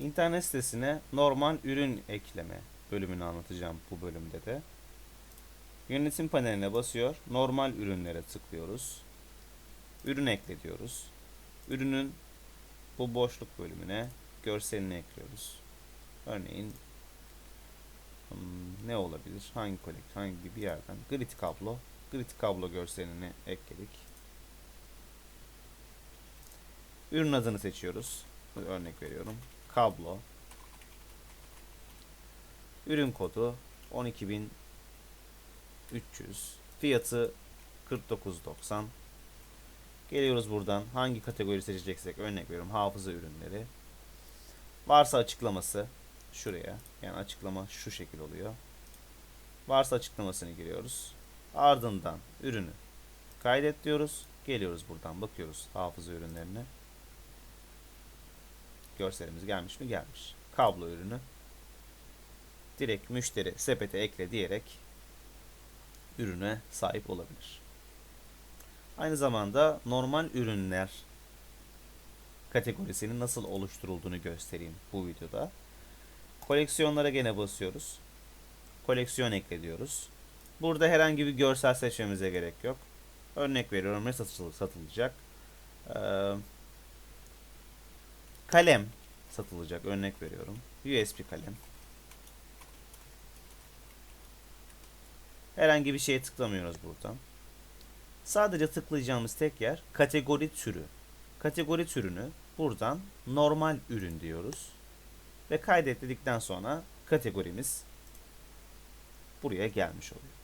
İnternet sitesine normal ürün ekleme bölümünü anlatacağım bu bölümde de. Yönetim paneline basıyor. Normal ürünlere tıklıyoruz. Ürün ekle diyoruz. Ürünün bu boşluk bölümüne görselini ekliyoruz. Örneğin hmm, ne olabilir? Hangi kolekt, hangi bir yerden? Grid kablo. Grid kablo görselini ekledik. Ürün adını seçiyoruz. Örnek veriyorum. Kablo. Ürün kodu 12300. Fiyatı 49.90. Geliyoruz buradan hangi kategori seçeceksek örnek veriyorum hafıza ürünleri. Varsa açıklaması şuraya. Yani açıklama şu şekil oluyor. Varsa açıklamasını giriyoruz. Ardından ürünü kaydet diyoruz. Geliyoruz buradan bakıyoruz hafıza ürünlerine. Görselimiz gelmiş mi? Gelmiş. Kablo ürünü. Direkt müşteri sepete ekle diyerek ürüne sahip olabilir. Aynı zamanda normal ürünler kategorisinin nasıl oluşturulduğunu göstereyim bu videoda. Koleksiyonlara gene basıyoruz. Koleksiyon ekle diyoruz. Burada herhangi bir görsel seçmemize gerek yok. Örnek veriyorum ne satıl- satılacak. Ee, kalem satılacak örnek veriyorum. USB kalem. Herhangi bir şeye tıklamıyoruz buradan. Sadece tıklayacağımız tek yer kategori türü. Kategori türünü buradan normal ürün diyoruz. Ve kaydet dedikten sonra kategorimiz buraya gelmiş oluyor.